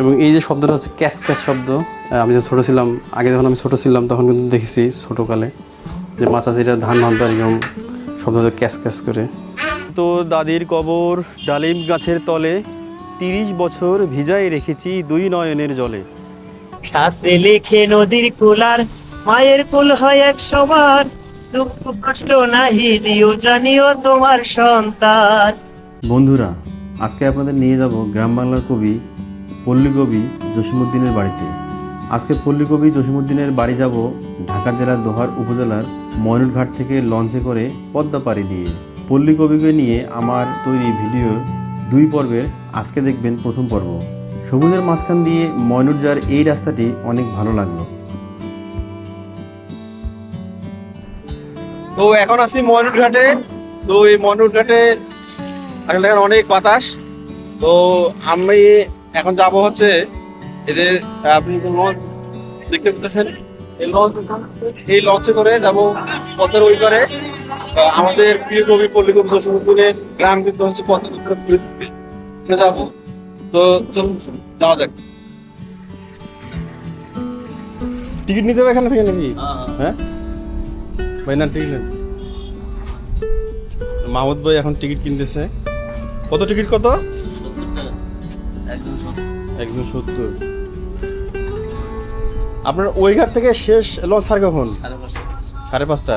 এবং এই যে শব্দটা হচ্ছে ক্যাশ ক্যাশ শব্দ আমি যখন ছোটো ছিলাম আগে যখন আমি ছোটো ছিলাম তখন কিন্তু দেখেছি ছোটোকালে যে মা চাষিরা ধান ভানতো এরকম শব্দ ক্যাশ ক্যাশ করে। তো দাদির কবর ডালিম গাছের তলে তিরিশ বছর ভিজাই রেখেছি দুই নয়নের জলে। শাস্ত্রে লেখে নদীর কুলার মায়ের কুল হয় এক সবার। দুঃখ কষ্ট নাহি দিও জানিও তোমার সন্তান। বন্ধুরা আজকে আপনাদের নিয়ে যাব গ্রাম বাংলার কবি পল্লী কবি জসিমুদ্দিনের বাড়িতে। আজকে পল্লী কবি জসিমুদ্দিনের বাড়ি যাব ঢাকা জেলার দোহার উপজেলার ময়নুরঘাট থেকে লঞ্চে করে পদ্মা পাড়ি দিয়ে। পল্লী কবিকে নিয়ে আমার তৈরি ভিডিওর দুই পর্বের আজকে দেখবেন প্রথম পর্ব। সবুজের মাঝখান দিয়ে ময়নুর যাওয়ার এই রাস্তাটি অনেক ভালো লাগল। তো এখন আছি ময়নুর ঘাটে তো এই ময়নুর ঘাটে অনেক বাতাস। তো আমি এখন যাব হচ্ছে এদের আপনি লঞ্চ দেখতে পেতেছেন এই লঞ্চ এই লঞ্চে করে যাব পদ্মার ওই করে আমাদের প্রিয় কবি পল্লী কবি জসীমুদ্দিনের গ্রাম কিন্তু হচ্ছে পদ্মার উপরে ঘুরে ঘুরে যাব। তো চলুন যাওয়া যাক। টিকিট নিতে হবে এখানে থেকে নাকি? হ্যাঁ? ভাই না টিকিট নেন। মাহমুদ ভাই এখন টিকিট কিনতেছে। কত টিকিট কত? একজন সত্তর আপনার ওই ঘাট থেকে শেষ লঞ্চ ছাড় কখন? সাড়ে পাঁচটা।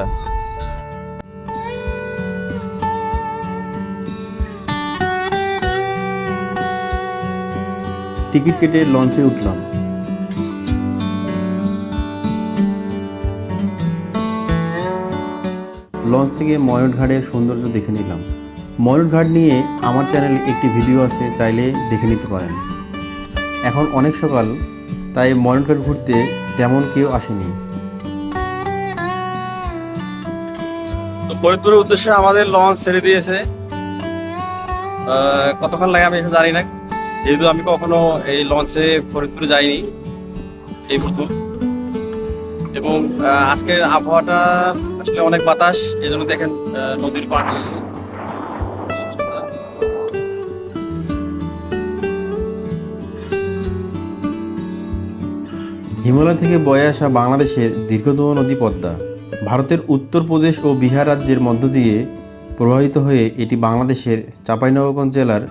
টিকিট কেটে লঞ্চে উঠলাম। লঞ্চ থেকে ময়ূর ঘাটের সৌন্দর্য দেখে নিলাম। ময়ূর ঘাট নিয়ে আমার চ্যানেলে একটি ভিডিও আছে, চাইলে দেখে নিতে পারেন। এখন অনেক সকাল, তাই ময়ূর ঘাট ঘুরতে তেমন কেউ আসেনি। ফরিদপুরের উদ্দেশ্যে আমাদের লঞ্চ ছেড়ে দিয়েছে। কতক্ষণ লাগে আমি জানি না। যেহেতু আমি কখনো এই লঞ্চে ফরিদপুরে যাইনি, এই প্রথম। এবং আজকের আবহাওয়াটা আসলে অনেক বাতাস এই জন্য দেখেন নদীর পানি হিমালয় থেকে বয়ে আসা বাংলাদেশের দীর্ঘতম নদী পদ্মা ভারতের উত্তরপ্রদেশ ও বিহার রাজ্যের মধ্য দিয়ে প্রবাহিত হয়ে এটি বাংলাদেশের চাঁপাইনবাবগঞ্জ জেলার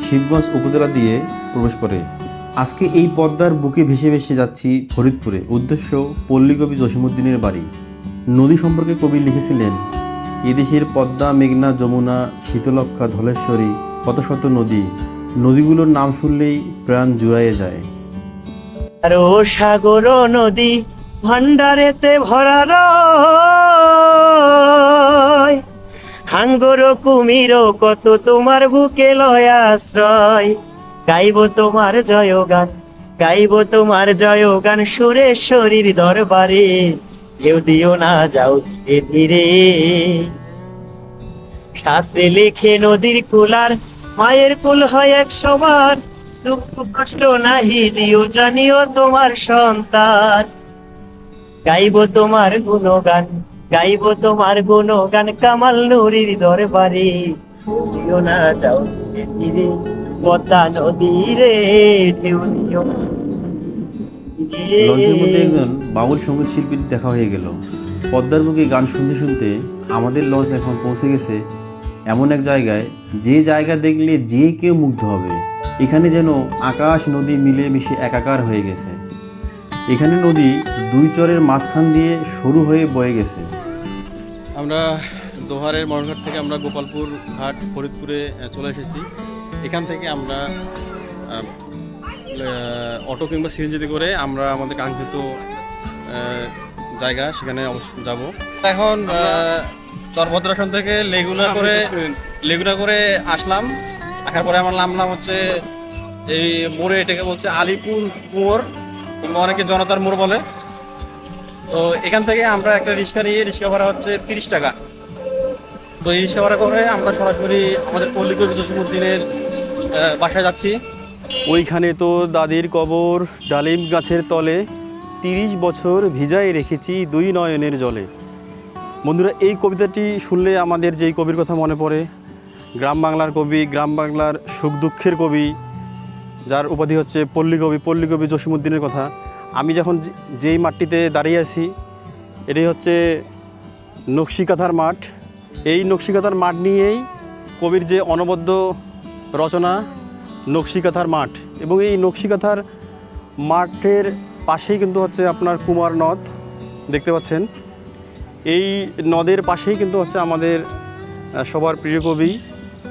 শিবগঞ্জ উপজেলা দিয়ে প্রবেশ করে। আজকে এই পদ্মার বুকে ভেসে ভেসে যাচ্ছি ফরিদপুরে। উদ্দেশ্য, পল্লীকবি জসিমুদ্দিনের বাড়ি। নদী সম্পর্কে কবি লিখেছিলেন, এদেশের পদ্মা, মেঘনা, যমুনা শীতলক্ষা ধলেশ্বরী, কত শত নদী। নদীগুলোর নাম শুনলেই প্রাণ জুড়াইয়ে যায়। আর ও সাগর নদী ভান্ডারেতে ভরা রয়। হাঙ্গর কুমির কত তোমার বুকে লয় আশ্রয়। গাইব তোমার জয়গান গাইব তোমার জয় গান সুরে শরীর দরবারে। কেউ দিও না যাও ধীরে ধীরে। শাস্ত্রে লেখে নদীর কুলার, মায়ের কুল হয় এক সবার। দুঃখ কষ্ট নাহি দিও, জানিও তোমার সন্তান। গাইব তোমার গুণগান, গাইব তোমার গুণগান কামাল নুরির দরবারে। দিও না যাও ধীরে ঢেউ দিও। লঞ্চের মধ্যে একজন বাউল সংগীত শিল্পীর দেখা হয়ে গেল। পদ্মার বুকে গান শুনতে শুনতে আমাদের লঞ্চ এখন পৌঁছে গেছে এমন এক জায়গায়, যে জায়গা দেখলে যে কেউ মুগ্ধ হবে, এখানে যেন আকাশ নদী মিলে মিশে একাকার হয়ে গেছে। এখানে নদী দুই চরের মাঝখান দিয়ে সরু হয়ে বয়ে গেছে। আমরা দোহারের মরণঘাট থেকে আমরা গোপালপুর ঘাট, ফরিদপুরে চলে এসেছি। এখান থেকে আমরা অটো কিংবা সিএনজিতে করে আমরা আমাদের কাঙ্ক্ষিত জায়গা সেখানে যাব। এখন চরভদ্রাসন থেকে লেগুনা করে লেগুনা করে আসলাম। আসার পরে আমার নামলাম হচ্ছে এই মোড়ে এটাকে বলছে আলিপুর মোড় কিংবা অনেকে জনতার মোড় বলে। তো এখান থেকে আমরা একটা রিক্সা নিয়ে রিক্সা ভাড়া হচ্ছে তিরিশ টাকা। তো এই রিক্সা ভাড়া করে আমরা সরাসরি আমাদের পল্লী কবি জসিমুদ্দিনের বাসায় যাচ্ছি। ওইখানে তো দাদির কবর ডালিম গাছের তলে তিরিশ বছর ভিজাই রেখেছি দুই নয়নের জলে। বন্ধুরা, এই কবিতাটি শুনলে আমাদের যেই কবির কথা মনে পড়ে, গ্রাম বাংলার কবি, গ্রাম বাংলার সুখ দুঃখের কবি, যার উপাধি হচ্ছে পল্লীকবি পল্লীকবি জসিমুদ্দিনের কথা। আমি যখন যেই মাঠটিতে দাঁড়িয়ে আছি, এটাই হচ্ছে নকশিকাথার মাঠ। এই নকশিকাথার মাঠ নিয়েই কবির যে অনবদ্য রচনা, নকশিকাথার মাঠ। এবং এই নকশিকাথার মাঠের পাশেই কিন্তু হচ্ছে আপনার কুমার নদ দেখতে পাচ্ছেন। এই নদের পাশেই কিন্তু হচ্ছে আমাদের সবার প্রিয় কবি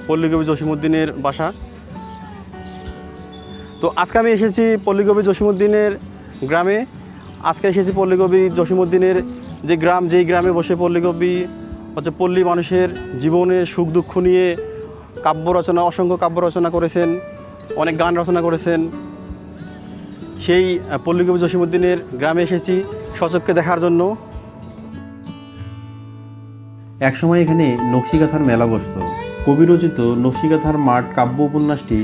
পল্লীকবি জসিমুদ্দিনের বাসা। তো আজকে আমি এসেছি পল্লীকবি জসিমুদ্দিনের গ্রামে। আজকে এসেছি পল্লীকবি জসিমুদ্দিনের যে গ্রাম, যেই গ্রামে বসে পল্লীকবি হচ্ছে পল্লী মানুষের জীবনে সুখ দুঃখ নিয়ে কাব্য রচনা, অসংখ্য কাব্য রচনা করেছেন, অনেক গান রচনা করেছেন। সেই পল্লীকবি জসিমুদ্দিনের গ্রামে এসেছি সচক্ষে দেখার জন্য। একসময় এখানে নকশিকাথার মেলা বসত। কবি রচিত নকশিকাথার মাঠ কাব্য উপন্যাসটি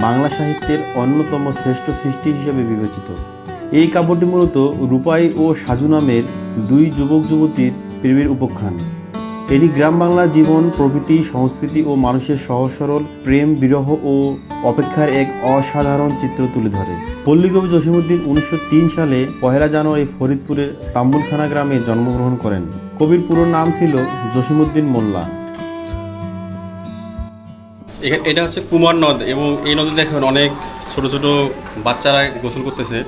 বাংলা সাহিত্যের অন্যতম শ্রেষ্ঠ সৃষ্টি হিসেবে বিবেচিত। এই কাব্যটি মূলত রূপাই ও সাজু নামের দুই যুবক যুবতীর প্রেমের উপখ্যান। এটি গ্রাম বাংলার জীবন, প্রকৃতি, সংস্কৃতি ও মানুষের সহজ সরল প্রেম, বিরহ ও অপেক্ষার এক অসাধারণ চিত্র তুলে ধরে। পল্লীকবি জসিমুদ্দিন উনিশশো সালে পহেলা জানুয়ারি ফরিদপুরের তাম্বুলখানা গ্রামে জন্মগ্রহণ করেন। কবির পুরো নাম ছিল জসিমুদ্দিন মোল্লা। এটা হচ্ছে কুমার নদ এবং এই নদে দেখেন অনেক ছোট ছোট বাচ্চারা গোসল করতেছে।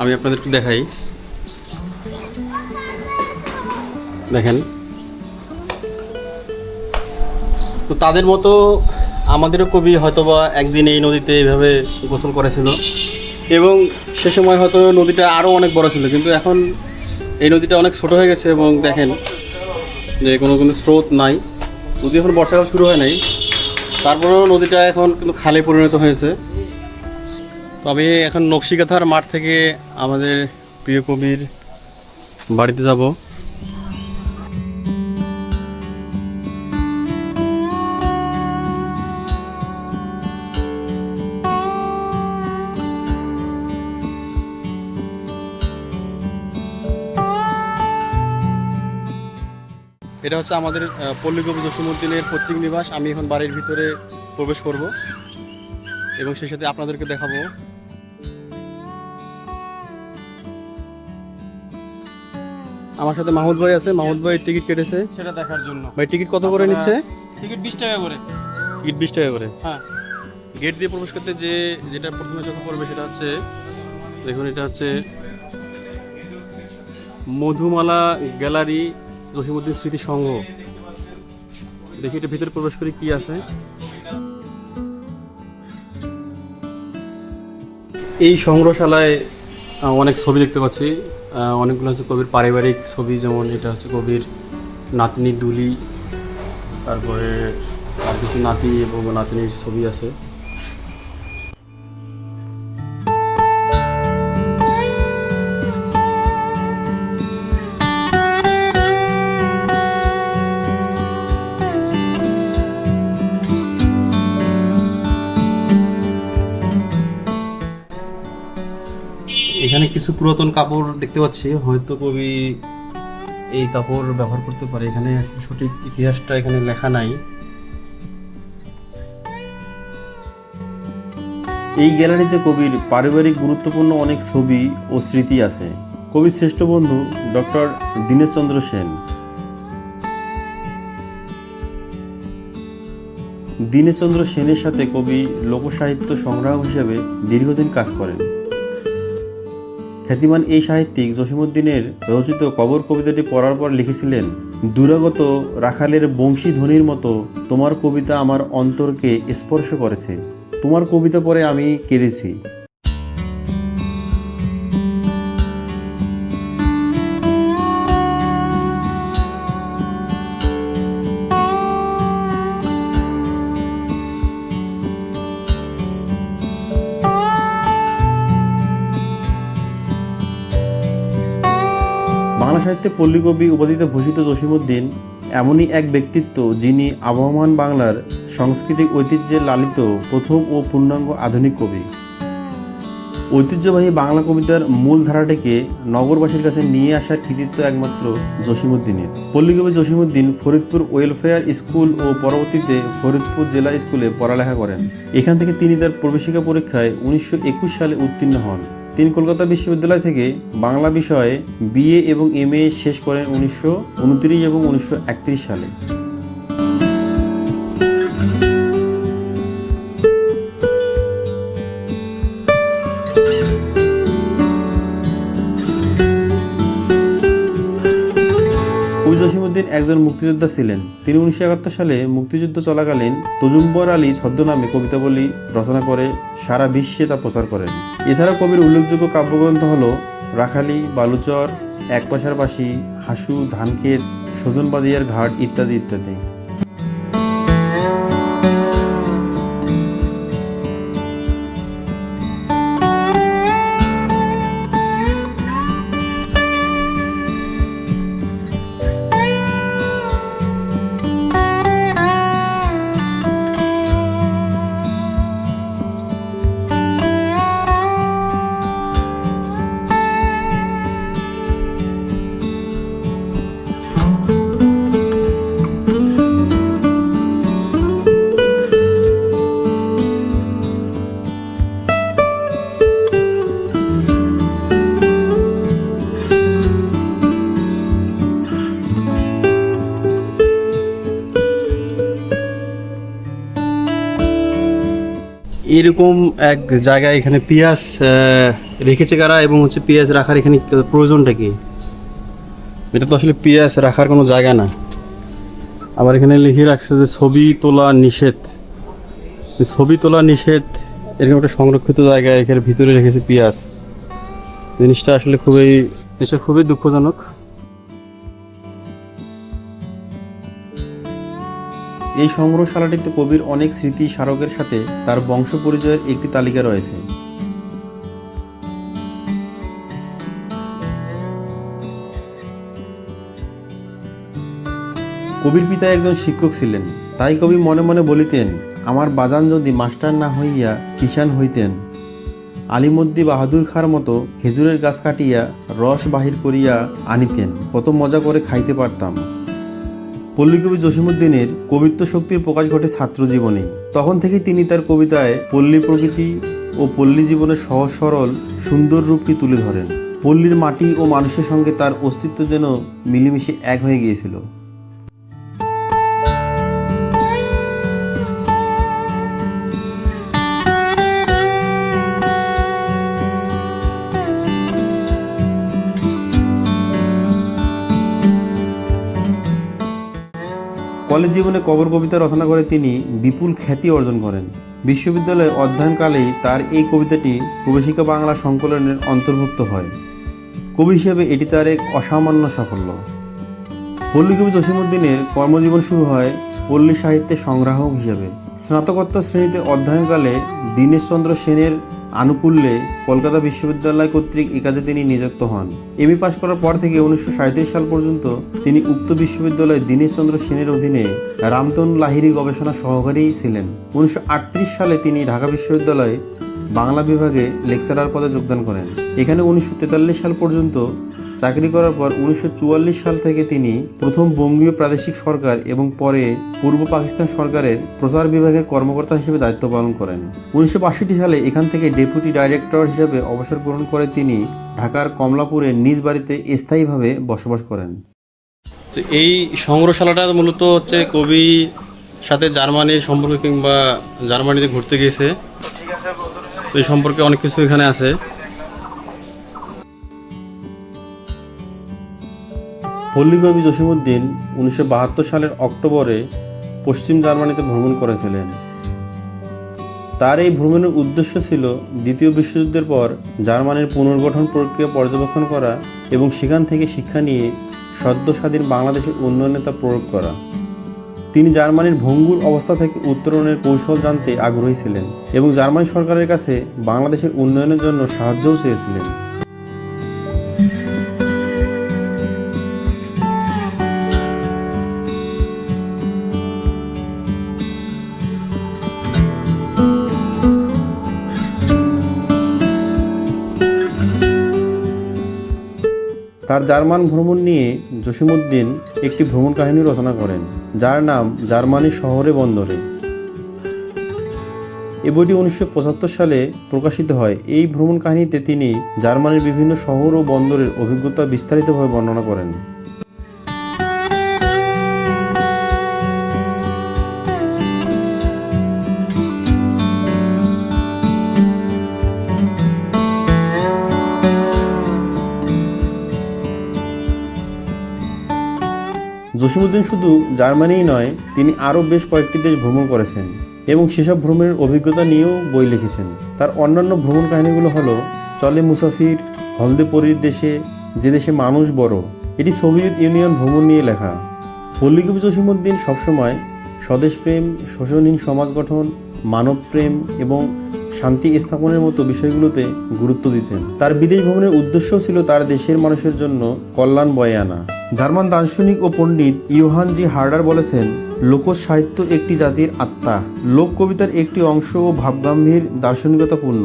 আমি আপনাদের একটু দেখাই। দেখেন। তো তাদের মতো আমাদেরও কবি হয়তোবা একদিন এই নদীতে এইভাবে গোসল করেছিল। এবং সে সময় হয়তো নদীটা আরও অনেক বড় ছিল, কিন্তু এখন এই নদীটা অনেক ছোট হয়ে গেছে এবং দেখেন যে কোনো কোনো স্রোত নাই। নদী এখন বর্ষাকাল শুরু হয় নাই। তারপরেও নদীটা এখন কিন্তু খালে পরিণত হয়েছে। তবে এখন নকশিকাথার মাঠ থেকে আমাদের প্রিয় কবির বাড়িতে যাব। এটা হচ্ছে আমাদের পল্লীকবি জসিমুদ্দিনের পৈতৃক নিবাস। আমি এখন বাড়ির ভিতরে প্রবেশ করব এবং সেই সাথে আপনাদেরকে দেখাবো। আমার সাথে মাহমুদ ভাই আছে। মাহমুদ ভাই টিকিট কেটেছে। সেটা দেখার জন্য। ভাই টিকিট কত করে নিচ্ছে? টিকিট বিশ টাকা করে। টিকিট বিশ টাকা করে? হ্যাঁ। গেট দিয়ে প্রবেশ করতে যে যেটা প্রথমে চোখে পড়বে সেটা হচ্ছে দেখুন এটা হচ্ছে মধুমালা গ্যালারি জসিমুদ্দিন স্মৃতি সংঘ। দেখি এটা ভিতরে প্রবেশ করে কি আছে। এই সংগ্রহশালায় অনেক ছবি দেখতে পাচ্ছি। অনেকগুলো হচ্ছে কবির পারিবারিক ছবি, যেমন এটা হচ্ছে কবির নাতনি দুলি, তারপরে আর কিছু নাতি এবং নাতনির ছবি আছে। এখানে কিছু পুরাতন কাপড় দেখতে পাচ্ছি। হয়তো কবি এই কাপড় ব্যবহার করতে পারে। এখানে সঠিক ইতিহাসটা এখানে লেখা নাই। এই গ্যালারিতে কবির পারিবারিক গুরুত্বপূর্ণ অনেক ছবি ও স্মৃতি আছে। কবির শ্রেষ্ঠ বন্ধু ডক্টর দীনেশচন্দ্র সেন। দীনেশচন্দ্র সেনের সাথে কবি লোকসাহিত্য সংগ্রাহক হিসেবে দীর্ঘদিন কাজ করেন। খ্যাতিমান এই সাহিত্যিক জসীমউদ্দিনের রচিত কবর কবিতাটি পড়ার পর লিখেছিলেন, দুরাগত রাখালের বংশী ধ্বনির মতো তোমার কবিতা আমার অন্তরকে স্পর্শ করেছে। তোমার কবিতা পরে আমি কেঁদেছি। পল্লীকবি উপাধিতে ভূষিত জসিমুদ্দিন এমনই এক ব্যক্তিত্ব যিনি আবহমান বাংলার সাংস্কৃতিক ঐতিহ্যে লালিত প্রথম ও পূর্ণাঙ্গ আধুনিক কবি। ঐতিহ্যবাহী বাংলা কবিতার মূল ধারাটিকে নগরবাসীর কাছে নিয়ে আসার কৃতিত্ব একমাত্র জসিমুদ্দিনের পল্লীকবি জসিমুদ্দিন ফরিদপুর ওয়েলফেয়ার স্কুল ও পরবর্তীতে ফরিদপুর জেলা স্কুলে পড়ালেখা করেন। এখান থেকে তিনি তার প্রবেশিকা পরীক্ষায় উনিশশো একুশ সালে উত্তীর্ণ হন। তিনি কলকাতা বিশ্ববিদ্যালয় থেকে বাংলা বিষয়ে বিএ এবং এম শেষ করেন উনিশশো উনত্রিশ এবং উনিশশো একত্রিশ সালে। একজন মুক্তিযোদ্ধা ছিলেন। তিনি উনিশশো একাত্তর সালে মুক্তিযুদ্ধ চলাকালীন তজুম্বর আলী ছদ্মনামে কবিতাবলী রচনা করে সারা বিশ্বে তা প্রচার করেন। এছাড়া কবির উল্লেখযোগ্য কাব্যগ্রন্থ হল রাখালি, বালুচর একপাশার বাসি হাসু ধানক্ষেত সজনবাদিয়ার ঘাট ইত্যাদি ইত্যাদি। এরকম এক জায়গায় এখানে পেঁয়াজ রেখেছে কারা এবং হচ্ছে পেঁয়াজ রাখার এখানে প্রয়োজনটা কি? এটা তো আসলে পেঁয়াজ রাখার কোনো জায়গা না। আবার এখানে লিখে রাখছে যে ছবি তোলা নিষেধ। ছবি তোলা নিষেধ এরকম একটা সংরক্ষিত জায়গায় এখানে ভিতরে রেখেছে পেঁয়াজ। জিনিসটা আসলে খুবই, জিনিসটা খুবই দুঃখজনক। এই সংগ্রহশালাটিতে কবির অনেক স্মৃতি স্মারকের সাথে তার বংশ পরিচয়ের একটি তালিকা রয়েছে। কবির পিতা একজন শিক্ষক ছিলেন। তাই কবি মনে মনে বলিতেন, আমার বাজান যদি মাস্টার না হইয়া কিষান হইতেন আলিমদ্দি বাহাদুর খার মতো খেজুরের গাছ কাটিয়া রস বাহির করিয়া আনিতেন, কত মজা করে খাইতে পারতাম। পল্লীকবি জসিমুদ্দিনের কবিত্ব শক্তির প্রকাশ ঘটে ছাত্র জীবনে। তখন থেকেই তিনি তার কবিতায় পল্লী প্রকৃতি ও পল্লী জীবনের সহজ সরল, সুন্দর রূপটি তুলে ধরেন। পল্লীর মাটি ও মানুষের সঙ্গে তার অস্তিত্ব যেন মিলেমিশে এক হয়ে গিয়েছিল। কলেজ জীবনে কবর কবিতা রচনা করে তিনি বিপুল খ্যাতি অর্জন করেন। বিশ্ববিদ্যালয়ে অধ্যয়নকালেই তার এই কবিতাটি প্রবেশিকা বাংলা সংকলনের অন্তর্ভুক্ত হয়। কবি হিসেবে এটি তার এক অসামান্য সাফল্য। পল্লীকবি জসিমুদ্দিনের কর্মজীবন শুরু হয় পল্লী সাহিত্যের সংগ্রাহক হিসেবে। স্নাতকোত্তর শ্রেণীতে অধ্যয়নকালে দীনেশচন্দ্র সেনের আনুকূল্যে কলকাতা বিশ্ববিদ্যালয় কর্তৃক এ কাজে তিনি নিযুক্ত হন। এমএ পাশ করার পর থেকে উনিশশো সাঁইত্রিশ সাল পর্যন্ত তিনি উক্ত বিশ্ববিদ্যালয়ে দীনেশচন্দ্র সেনের অধীনে রামতন লাহিরি গবেষণা সহকারী ছিলেন। উনিশশো আটত্রিশ সালে তিনি ঢাকা বিশ্ববিদ্যালয়ে বাংলা বিভাগে লেকচারার পদে যোগদান করেন। এখানে উনিশশো তেতাল্লিশ সাল পর্যন্ত চাকরি করার পর উনিশশো চুয়াল্লিশ সাল থেকে তিনি প্রথম বঙ্গীয় প্রাদেশিক সরকার এবং পরে পূর্ব পাকিস্তান সরকারের প্রচার বিভাগের কর্মকর্তা হিসেবে দায়িত্ব পালন করেন। উনিশশো সালে এখান থেকে ডেপুটি ডাইরেক্টর হিসেবে অবসর গ্রহণ করে তিনি ঢাকার কমলাপুরে নিজ বাড়িতে স্থায়ীভাবে বসবাস করেন। তো এই সংগ্রহশালাটা মূলত হচ্ছে কবি সাথে জার্মানির সম্পর্ক কিংবা জার্মানিতে ঘুরতে গিয়েছে। এই সম্পর্কে অনেক কিছু এখানে আছে। পল্লীকবি জসিমুদ্দিন উনিশশো বাহাত্তর সালের অক্টোবরে পশ্চিম জার্মানিতে ভ্রমণ করেছিলেন। তার এই ভ্রমণের উদ্দেশ্য ছিল দ্বিতীয় বিশ্বযুদ্ধের পর জার্মানির পুনর্গঠন প্রক্রিয়া পর্যবেক্ষণ করা এবং সেখান থেকে শিক্ষা নিয়ে সদ্য স্বাধীন বাংলাদেশের উন্নয়নে তা প্রয়োগ করা। তিনি জার্মানির ভঙ্গুর অবস্থা থেকে উত্তরণের কৌশল জানতে আগ্রহী ছিলেন এবং জার্মানি সরকারের কাছে বাংলাদেশের উন্নয়নের জন্য সাহায্যও চেয়েছিলেন। তার জার্মান ভ্রমণ নিয়ে জসিমউদ্দিন একটি ভ্রমণ কাহিনী রচনা করেন, যার নাম জার্মানি শহরে বন্দরে। এ বইটি উনিশশো পঁচাত্তর সালে প্রকাশিত হয়। এই ভ্রমণ কাহিনীতে তিনি জার্মানির বিভিন্ন শহর ও বন্দরের অভিজ্ঞতা বিস্তারিতভাবে বর্ণনা করেন। জসিমুদ্দিন শুধু জার্মানিই নয়, তিনি আরও বেশ কয়েকটি দেশ ভ্রমণ করেছেন এবং সেসব ভ্রমণের অভিজ্ঞতা নিয়েও বই লিখেছেন। তার অন্যান্য ভ্রমণ কাহিনীগুলো হলো, চলে মুসাফির, হলদে পরীর দেশে, যে দেশে মানুষ বড়, এটি সোভিয়েত ইউনিয়ন ভ্রমণ নিয়ে লেখা। পল্লীকবি জসিমুদ্দিন সবসময় স্বদেশপ্রেম শোষণহীন সমাজ গঠন মানবপ্রেম এবং শান্তি স্থাপনের মতো বিষয়গুলোতে গুরুত্ব দিতেন। তার বিদেশ ভ্রমণের উদ্দেশ্যও ছিল তার দেশের মানুষের জন্য কল্যাণ বয়ে আনা। জার্মান দার্শনিক ও পণ্ডিত ইউহান জি হার্ডার বলেছেন লোক সাহিত্য একটি জাতির আত্মা। লোক কবিতার একটি অংশ ও ভাবগাম্ভীর দার্শনিকতাপূর্ণ।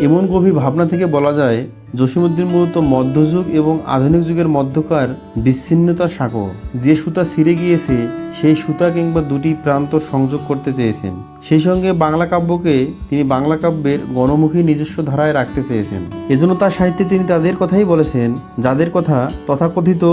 এমন গভীর ভাবনা থেকে বলা যায় জসিমুদ্দিন মূলত মধ্যযুগ এবং আধুনিক যুগের মধ্যকার বিচ্ছিন্নতার সাঁকো। যে সুতা ছিঁড়ে গিয়েছে, সেই সুতা কিংবা দুটি প্রান্ত সংযোগ করতে চেয়েছেন। সেই সঙ্গে বাংলা কাব্যকে তিনি বাংলা কাব্যের গণমুখী নিজস্ব ধারায় রাখতে চেয়েছেন। এজন্য তার সাহিত্যে তিনি তাদের কথাই বলেছেন, যাদের কথা তথাকথিত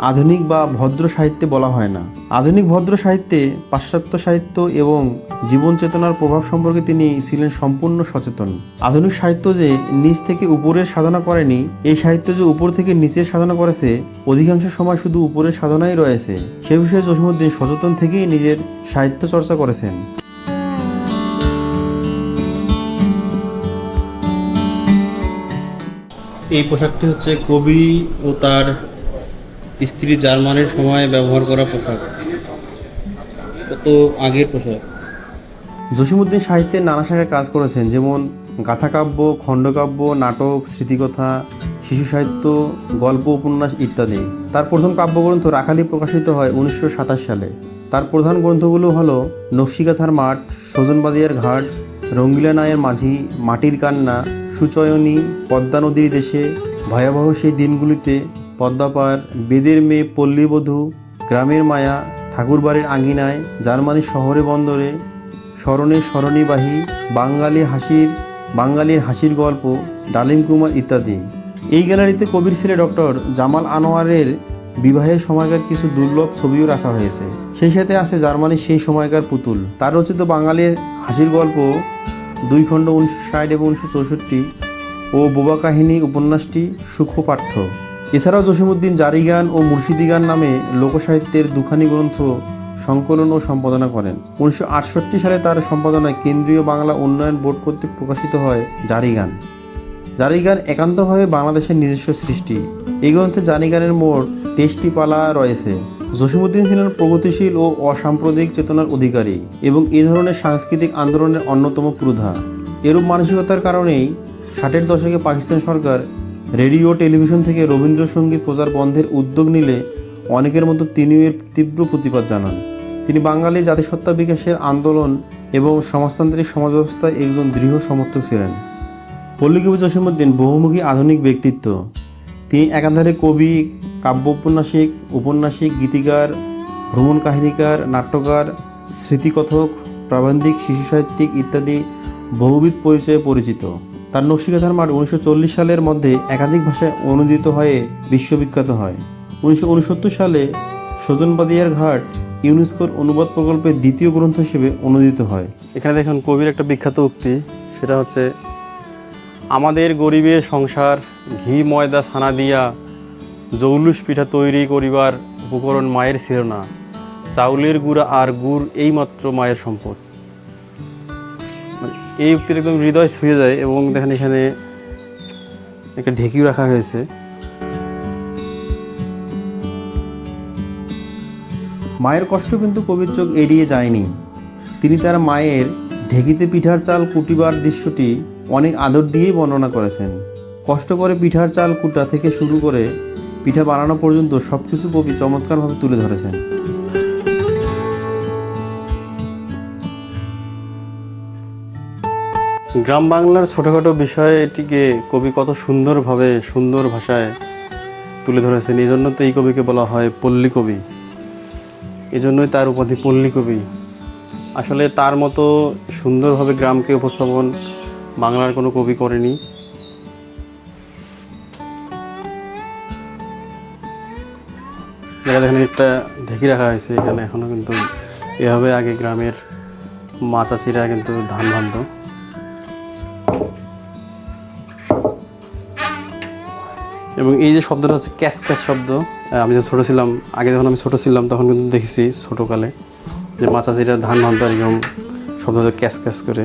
আধুনিক বা ভদ্র সাহিত্যে বলা হয় না। আধুনিক ভদ্র সাহিত্যে পাশ্চাত্য সাহিত্য এবং জীবন চেতনার প্রভাব সম্পর্কে তিনি ছিলেন সম্পূর্ণ সচেতন। আধুনিক সাহিত্য যে নিচ থেকে উপরের সাধনা করেনি, এই সাহিত্য যে উপর থেকে নিচের সাধনা করেছে, অধিকাংশ সময় শুধু উপরের সাধনাই রয়েছে। সে বিষয়ে জসিমুদ্দিন সচেতন থেকেই নিজের সাহিত্য চর্চা করেছেন। এই পোশাকটি হচ্ছে কবি ও তার স্ত্রী জার্মানির সময় ব্যবহার করা পোশাক। কত আগের পোশাক? জসিমুদ্দিন সাহিত্যের নানা শাখায় কাজ করেছেন, যেমন গাথাকাব্য, খণ্ডকাব্য, নাটক, স্মৃতিকথা, শিশু সাহিত্য, গল্প, উপন্যাস ইত্যাদি। তার প্রথম কাব্যগ্রন্থ রাখালি প্রকাশিত হয় উনিশশো সাতাশ সালে। তার প্রধান গ্রন্থগুলো হলো নকশিকাথার মাঠ, সজনবাদিয়ার ঘাট, রঙ্গিলা নায়ের মাঝি, মাটির কান্না, সুচয়নী, পদ্মা নদীর দেশে, ভয়াবহ সেই দিনগুলিতে পদ্মাপার, বেদের মেয়ে পল্লীবধূ গ্রামের মায়া, ঠাকুরবাড়ির আঙ্গিনায় জার্মানির শহরে বন্দরে, স্মরণে স্মরণীবাহী, বাঙালি হাসির, বাঙালির হাসির গল্প, ডালিম কুমার ইত্যাদি। এই গ্যালারিতে কবির ছেলে ডক্টর জামাল আনোয়ারের বিবাহের সময়কার কিছু দুর্লভ ছবিও রাখা হয়েছে। সেই সাথে আছে জার্মানির সেই সময়কার পুতুল। তার রচিত বাঙালির হাসির গল্প দুই খণ্ড উনিশশো ষাট এবং উনিশশো চৌষট্টি ও বোবা কাহিনী উপন্যাসটি সুখপাঠ্য। এছাড়াও জসিমুদ্দিন জারিগান ও মুর্শিদিগান নামে লোকসাহিত্যের দুখানি গ্রন্থ সংকলন ও সম্পাদনা করেন। উনিশশো আটষট্টি সালে তার সম্পাদনায় কেন্দ্রীয় বাংলা উন্নয়ন বোর্ড কর্তৃক প্রকাশিত হয় জারিগান। জারিগান একান্তভাবে বাংলাদেশের নিজস্ব সৃষ্টি। এই গ্রন্থে জারিগানের মোট তেইশটি পালা রয়েছে। জসিমুদ্দিন ছিলেন প্রগতিশীল ও অসাম্প্রদায়িক চেতনার অধিকারী এবং এই ধরনের সাংস্কৃতিক আন্দোলনের অন্যতম প্রধা এরূপ মানসিকতার কারণেই ষাটের দশকে পাকিস্তান সরকার রেডিও, টেলিভিশন থেকে রবীন্দ্রসঙ্গীত প্রচার বন্ধের উদ্যোগ নিলে অনেকের মতো তিনিও এর তীব্র প্রতিবাদ জানান। তিনি বাঙালি জাতিসত্তা বিকাশের আন্দোলন এবং সমাজতান্ত্রিক সমাজ ব্যবস্থায় একজন দৃঢ় সমর্থক ছিলেন। পল্লীকবি জসীমউদ্দিন বহুমুখী আধুনিক ব্যক্তিত্ব। তিনি একাধারে কবি কাব্য উপন্যাসিক উপন্যাসিক, গীতিকার, ভ্রমণ কাহিনীকার, নাট্যকার, স্মৃতিকথক, প্রাবন্ধিক, শিশু সাহিত্যিক ইত্যাদি বহুবিধ পরিচয়ে পরিচিত। তার নকশিকাথার মাঠ উনিশশো চল্লিশ সালের মধ্যে একাধিক ভাষায় অনুদিত হয়ে বিশ্ববিখ্যাত হয়। উনিশশো উনসত্তর সালে সজনবাদিয়ার ঘাট ইউনেস্কোর অনুবাদ প্রকল্পের দ্বিতীয় গ্রন্থ হিসেবে অনুদিত হয়। এখানে দেখুন কবির একটা বিখ্যাত উক্তি, সেটা হচ্ছে, আমাদের গরিবের সংসার, ঘি, ময়দা, ছানা দিয়া জৌলুস পিঠা তৈরি করিবার উপকরণ মায়ের ছিল না। চাউলের গুঁড়া আর গুড় এইমাত্র মায়ের সম্পদ। এই উক্তির একদম হৃদয় ছুঁয়ে যায় এবং দেখেন এখানে একটা ঢেকিও রাখা হয়েছে। মায়ের কষ্ট কিন্তু কবির চোখ এড়িয়ে যায়নি। তিনি তার মায়ের ঢেকিতে পিঠার চাল কুটিবার দৃশ্যটি অনেক আদর দিয়েই বর্ণনা করেছেন। কষ্ট করে পিঠার চাল কুটা থেকে শুরু করে পিঠা বানানো পর্যন্ত সব কিছু কবি চমৎকারভাবে তুলে ধরেছেন। গ্রাম বাংলার ছোটোখাটো বিষয়টিকে কবি কত সুন্দরভাবে, সুন্দর ভাষায় তুলে ধরেছেন। এই জন্য তো এই কবিকে বলা হয় পল্লী কবি। এই জন্যই তার উপাধি পল্লী কবি। আসলে তার মতো সুন্দরভাবে গ্রামকে উপস্থাপন বাংলার কোনো কবি করেনি। দেখেন, একটা ঢেকি রাখা হয়েছে এখানে। এখনও কিন্তু এভাবে আগে গ্রামের মা চাচিরা কিন্তু ধান ভানত এবং এই যে শব্দটা হচ্ছে ক্যাশ ক্যাশ শব্দ আমি যখন ছোটো ছিলাম, আগে যখন আমি ছোটো ছিলাম, তখন কিন্তু দেখেছি ছোটোকালে যে মা চাচিরা ধান ভানত একদম শব্দ ক্যাশ ক্যাস করে।